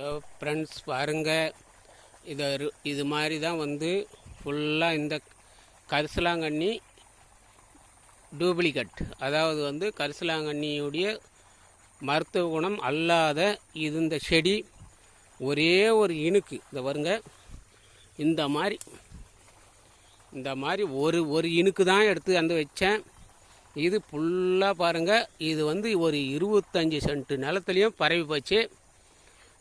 Hello friends பாருங்கள் இது இது மாதிரி தான் வந்து ஃபுல்லாக இந்த கரிசலாங்கண்ணி டூப்ளிகேட் அதாவது வந்து கரிசலாங்கண்ணியுடைய மருத்துவ குணம் அல்லாத இது இந்த செடி ஒரே ஒரு இணுக்கு இந்த வருங்க இந்த மாதிரி இந்த மாதிரி ஒரு ஒரு இணுக்கு தான் எடுத்து அந்த வச்சேன். இது ஃபுல்லாக பாருங்கள் இது வந்து ஒரு இருபத்தஞ்சி சென்ட் நிலத்துலையும் பரவி போச்சு.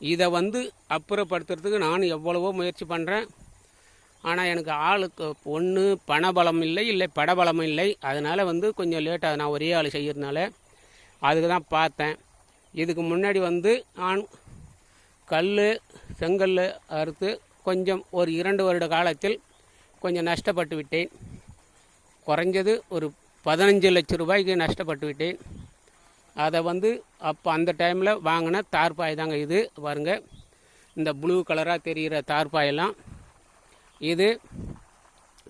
இதை வந்து அப்புறப்படுத்துறதுக்கு நான் எவ்வளவோ முயற்சி பண்ணுறேன் ஆனால் எனக்கு ஆளுக்கு ஒன்று பணபலம் இல்லை இல்லை படபலம் இல்லை. அதனால் வந்து கொஞ்சம் லேட்டாக நான் ஒரே ஆள் செய்யறதுனால அதுக்கு தான் பார்த்தேன். இதுக்கு முன்னாடி வந்து நான் கல் செங்கல் அறுத்து கொஞ்சம் ஒரு இரண்டு வருட காலத்தில் கொஞ்சம் நஷ்டப்பட்டு விட்டேன். குறைஞ்சது ஒரு பதினஞ்சு லட்சம் ரூபாய்க்கு நஷ்டப்பட்டு விட்டேன். அதை வந்து அப்போ அந்த டைமில் வாங்கின தார்பாய் தாங்க இது. பாருங்க. இந்த ப்ளூ கலராக தெரிகிற தார்பாயெல்லாம் இது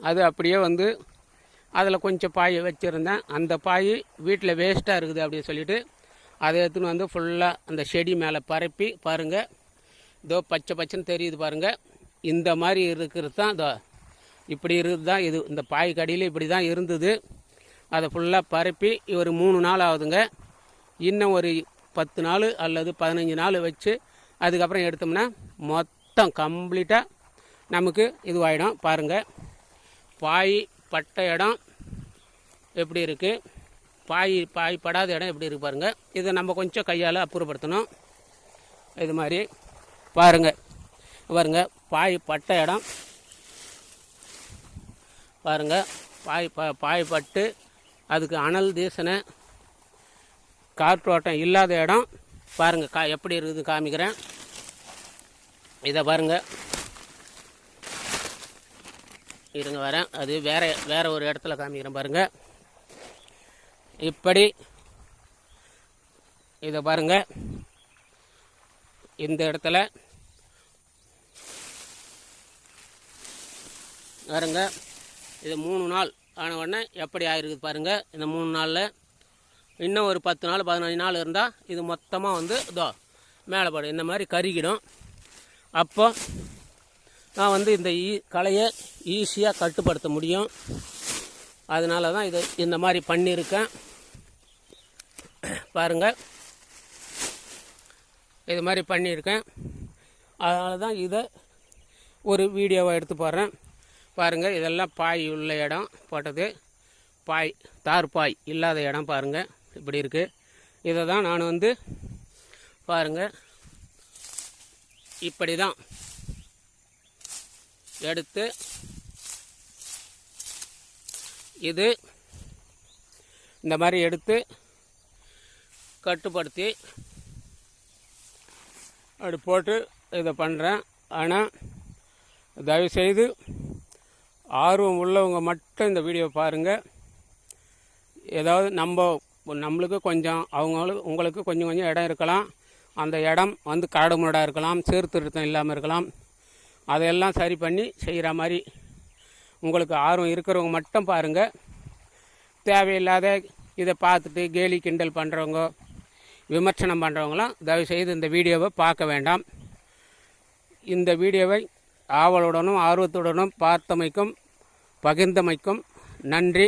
அது அப்படியே வந்து அதில் கொஞ்சம் பாய் வச்சுருந்தேன். அந்த பாய் வீட்டில் வேஸ்ட்டாக இருக்குது அப்படின்னு சொல்லிட்டு அதை எடுத்துன்னு வந்து ஃபுல்லாக அந்த செடி மேலே பரப்பி பாருங்கள் இதோ பச்சை பச்சைன்னு தெரியுது பாருங்கள் இந்த மாதிரி இருக்கிறது தான் இதோ. இப்படி இருக்குது தான் இது. இந்த பாய் கடியில் இப்படி தான் இருந்தது. அதை ஃபுல்லாக பரப்பி ஒரு மூணு நாள் ஆகுதுங்க. இன்னும் ஒரு பத்து நாள் அல்லது பதினஞ்சு நாள் வச்சு அதுக்கப்புறம் எடுத்தோம்னா மொத்தம் கம்ப்ளீட்டாக நமக்கு இதுவாகிடும் பாருங்கள் பாய் பட்ட இடம் எப்படி இருக்குது பாய் பாய் படாத இடம் எப்படி இருக்குது பாருங்கள் இதை நம்ம கொஞ்சம் கையால் அப்புறப்படுத்தணும். இது மாதிரி. பாருங்கள் பாருங்க. பாய் பட்ட இடம். பாருங்கள் பாய் ப பாய் பட்டு அதுக்கு அனல் தீசனை காற்றோட்டம் இல்லாத இடம். பாருங்கள் கா எப்படி இருக்குது காமிக்கிறேன். இதை பாருங்கள் இருங்க வரேன். அது வேறு வேறு ஒரு இடத்துல காமிக்கிறேன் பாருங்கள் இப்படி இதை பாருங்கள் இந்த இடத்துல பாருங்க. இது மூணு நாள் ஆன உடனே எப்படி ஆயிருக்குது பாருங்கள் இந்த மூணு நாளில் இன்னும் ஒரு பத்து நாள் பதினஞ்சு நாள் இருந்தால் இது மொத்தமாக வந்து இதோ மேலே படும் இந்த மாதிரி கருகிடும். அப்போ நான் வந்து இந்த ஈ கலையை ஈஸியாக கட்டுப்படுத்த முடியும். அதனால தான் இது இந்த மாதிரி பண்ணியிருக்கேன். பாருங்கள் இது மாதிரி பண்ணியிருக்கேன். அதனால தான் இதை ஒரு வீடியோவை எடுத்து போடுறேன். பாருங்கள் இதெல்லாம் பாய் உள்ள இடம் போட்டது. பாய் தார் பாய் இல்லாத இடம் பாருங்கள் இப்படி இருக்குது இதை தான் நான் வந்து பாருங்கள் இப்படி தான் எடுத்து இது இந்த மாதிரி எடுத்து கட்டுப்படுத்தி அப்படி போட்டு இதை பண்ணுறேன் ஆனால் தயவுசெய்து ஆர்வம் உள்ளவங்க மட்டும் இந்த வீடியோ பாருங்கள் ஏதாவது நம்ம நம்மளுக்கு கொஞ்சம் அவங்களுக்கு உங்களுக்கு கொஞ்சம் கொஞ்சம் இடம் இருக்கலாம். அந்த இடம் வந்து கரடு முரடாக இருக்கலாம் சீர்திருத்தம் இல்லாமல் இருக்கலாம். அதையெல்லாம் சரி பண்ணி செய்கிற மாதிரி உங்களுக்கு ஆர்வம் இருக்கிறவங்க மட்டும் பாருங்கள் தேவையில்லாத இதை பார்த்துட்டு கேலி கிண்டல் பண்ணுறவங்க விமர்சனம் பண்ணுறவங்களாம் தயவுசெய்து இந்த வீடியோவை பார்க்க வேண்டாம். இந்த வீடியோவை ஆவலுடனும் ஆர்வத்துடனும் பார்த்தமைக்கும் பகிர்ந்தமைக்கும் நன்றி.